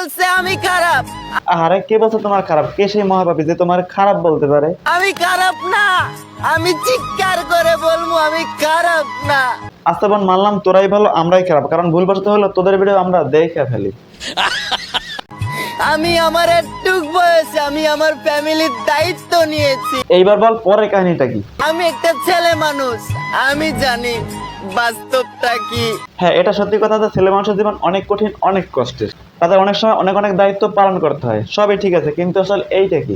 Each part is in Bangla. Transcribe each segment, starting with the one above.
বলছে আমি খারাপ। আরে কে বলছে তোমার খারাপ? কে সেই মহাপাপী যে তোমার খারাপ বলতে পারে? আমি খারাপ না আমি চিৎকার করে বলব আমি খারাপ না। আস্তে বোন মানলাম তোরাই ভালো আমরাই খারাপ কারণ ভুলবশত হলো তোদের ভিডিও আমরা দেখে ফেলি। আমি আমার একটুক বয়সে আমি আমার ফ্যামিলির দায়িত্ব নিয়েছি। এইবার বল পরের কাহিনীটা কি? আমি একটা ছেলে মানুষ আমি জানি বাস্তবটা কি? হ্যাঁ এটা সত্যি কথা যে ছেলে মানুষের জীবন অনেক কঠিন অনেক কষ্টের। তাদের অনেক সময় অনেক অনেক দায়িত্ব পালন করতে হয়। সবই ঠিক আছে কিন্তু আসলে এইটা কি?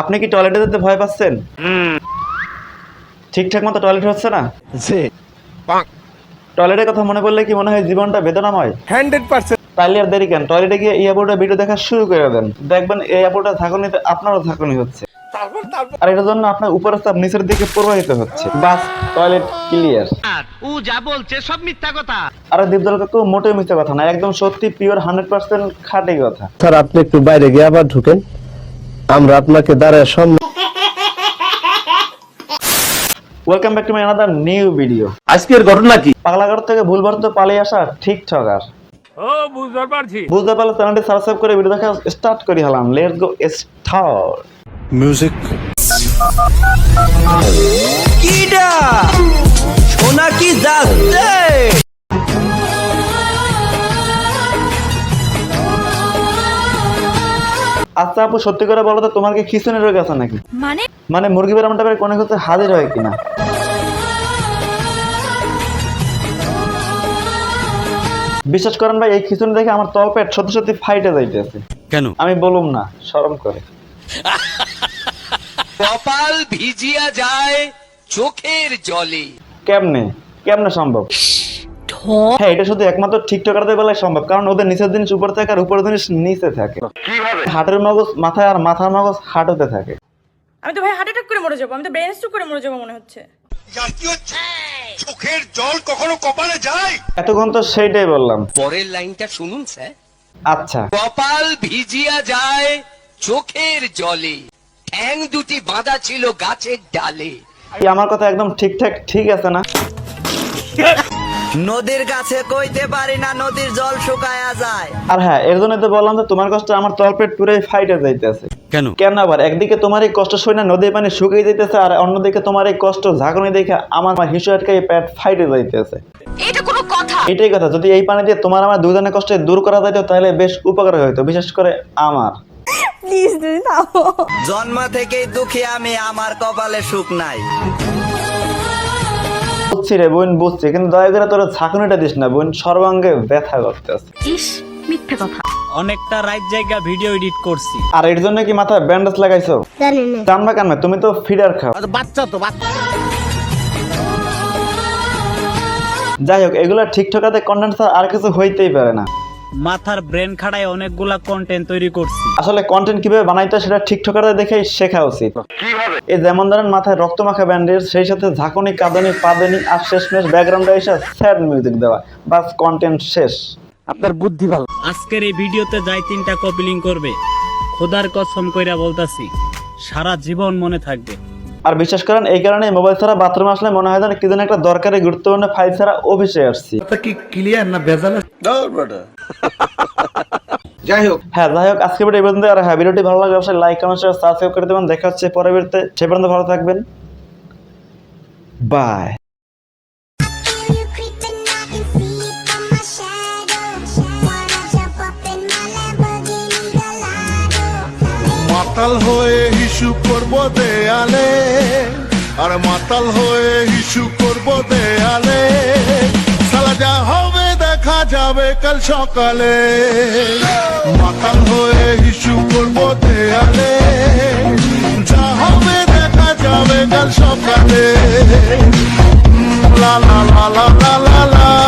আপনি কি টয়লেটে যেতে ভয় পাচ্ছেন? ঠিকঠাক মতো টয়লেট হচ্ছে না? টয়লেটের কথা মনে পড়লে কি মনে হয় জীবনটা বেদনাময়? Hundred percent. তাইলে আর দেরি কেন? টয়লেটে গিয়ে এয়ারপোর্টে ভিডিও দেখা শুরু করে দেন। দেখবেন এই এয়ারপোর্টে ঝাঁকুনিতে আপনারও ঝাঁকুনি হচ্ছে। আর এটার জন্য আপনার উপরের চাপ নিচের দিকে প্রবাহিত হচ্ছে। বাস টয়লেট ক্লিয়ার ও যা বলছে সব মিথ্যা কথা। আর দীপদল কাকু মোটেও মিথ্যে কথা না একদম সত্যি পিওর হান্ড্রেড পার্সেন্ট খাঁটি কথা। স্যার আপনি একটু বাইরে গিয়ে আবার ঢুকেন। আমরা আপনাকে দাঁড়ায় সম্মান welcome back to my another new video আজকের ঘটনা কি? পাগলাঘর থেকে ভুলবর্ত পালিয়ে আসা ঠিক ঠকার ও বুঝতে পারছি। বুঝতে পারলে চ্যানেলটি সাবস্ক্রাইব করে ভিডিও দেখা স্টার্ট করি হলাম। লেটস গো স্টার্ট মিউজিক কিডা? সোনা কি যাচ্ছে? আচ্ছা আপু সত্যি করে বলো তো তোমার কি খিচুনি রোগ আছে নাকি? মানে? মানে মুরগি বেরাম টাইপের কোনো কিছু হাজির হয় কিনা? বিশ্বাস করেন ভাই এই খিচুনি দেখে আমার তলপেট সত্যি সত্যি ফাইটে যাইতেছে। কেন? আমি বলুম না শরম করে। কপাল ভিজিয়া যায় চোখের জলে। কেমনে? কেমনে সম্ভব? হ্যাঁ এটা শুধু একমাত্র টিকটকারদের বেলায় সম্ভব কারণ ওদের নিচের জিনিস উপরে থাকে আর উপরের জিনিস নিচে থাকে। হাটের মগজ মাথায় আর মাথার মগজ হাঁটুতে থাকে। আমি তো ভাই হার্ট অ্যাটাক করে মরে যাব আমি তো ব্রেন স্ট্রোক করে মরে যাব মনে হচ্ছে। চোখের জল কখনো কপালে যায়? এতক্ষণ তো সেইটাই বললাম। পরের লাইনটা শুনুন স্যার। আচ্ছা। কপাল ভিজিয়া যায় চোখের জলে। ঠ্যাং দুটি বাঁধা ছিল গাছের ডালে। আমার কথা একদম ঠিকঠাক ঠিক আছে না? নদীর কাছে কইতে পারি না নদীর জল শুকায়া যায়। আর হ্যাঁ এর জন্য তো বললাম যে তোমার কষ্ট আমার তলপেট পুরোই ফাইটে যাইতেছে। কেন? কেন আবার? একদিকে তোমার এই কষ্ট না নদীর পানি শুকিয়ে যাইতেছে আর অন্যদিকে তোমার এই কষ্ট ঝাঁকুনি দেখে আমার হিসু আটকে পেট ফাইটে যাইতেছে। এটা কোনো কথা! এটাই কথা যদি এই পানি দিয়ে তোমার আমার দুজনের কষ্ট দূর করা যাইতো তাহলে বেশ উপকার হইতো বিশেষ করে আমার। প্লিজ থামো জন্ম থেকেই দুঃখী আমি আমার কপালে সুখ নাই। বুঝছি রে বোন বুঝছি কিন্তু দয়া করে তোর ছাকুনিটা দিস না বোন সর্বাঙ্গে ব্যথা করতে আছে। ইস মিথ্যে কথা। অনেকটা রাইট জায়গা ভিডিও এডিট করছি। আর এর জন্য কি মাথায় ব্যান্ডেজ লাগাইছো? জানি না। জানবা কেন তুমি তো ফিডার খাও। বাচ্চা তো বাচ্চা। যাই হোক এগুলো ঠিকঠাকাতে কন্টেন্ট আর কিছু হইতেই পারে না। মাথার ব্রেন খাড়ায় অনেকগুলা কন্টেন্ট তৈরি করছি। আসলে কন্টেন্ট কীভাবে বানাইতে সেটা ঠিকঠাকাতে দেখেই শেখা উচিত। কীভাবে? এই যেমন ধরেন মাথায় রক্ত মাখা ব্যান্ডেজ সেই সাথে ঝাঁকুনি কাঁদনি পাদনি আর শেষমেশ ব্যাকগ্রাউন্ডে এসে স্যাড মিউজিক দেওয়া। বাস কন্টেন্ট শেষ। আপনার বুদ্ধি ভালো। আজকের এই ভিডিওতে যাই তিনটা কপি লিঙ্ক করবে। খোদার কসম কইরা বলতাছি সারা জীবন মনে থাকবে। আর বিশ্বাস করেন এই কারণে মোবাইল ছাড়া বাথরুমে আসলে মনে হয় যেন কি যেন একটা দরকারি গুরুত্বপূর্ণ ফাইল ছাড়া অফিসে আসছি। যাই হোক হ্যাঁ যাই হোক আজকে ভিডিও পর্যন্ত আর হ্যাঁ ভিডিওটি ভালো লাগলে অবশ্যই লাইক কমেন্ট শেয়ার সাবস্ক্রাইব করে দেবেন। দেখা হচ্ছে পরবর্তীতে। সে পর্যন্ত ভালো থাকবেন। বাই? মাতাল হয়ে হিসু করব দেয়ালে আর মাতাল হয়ে হিসু করব দেয়ালে। যাবে কাল সকালে। মাতাল হয়ে ইস্যু করব দেয়ালে। যা হবে দেখা যাবে কাল সকালে। লা লা লা লা লা লা।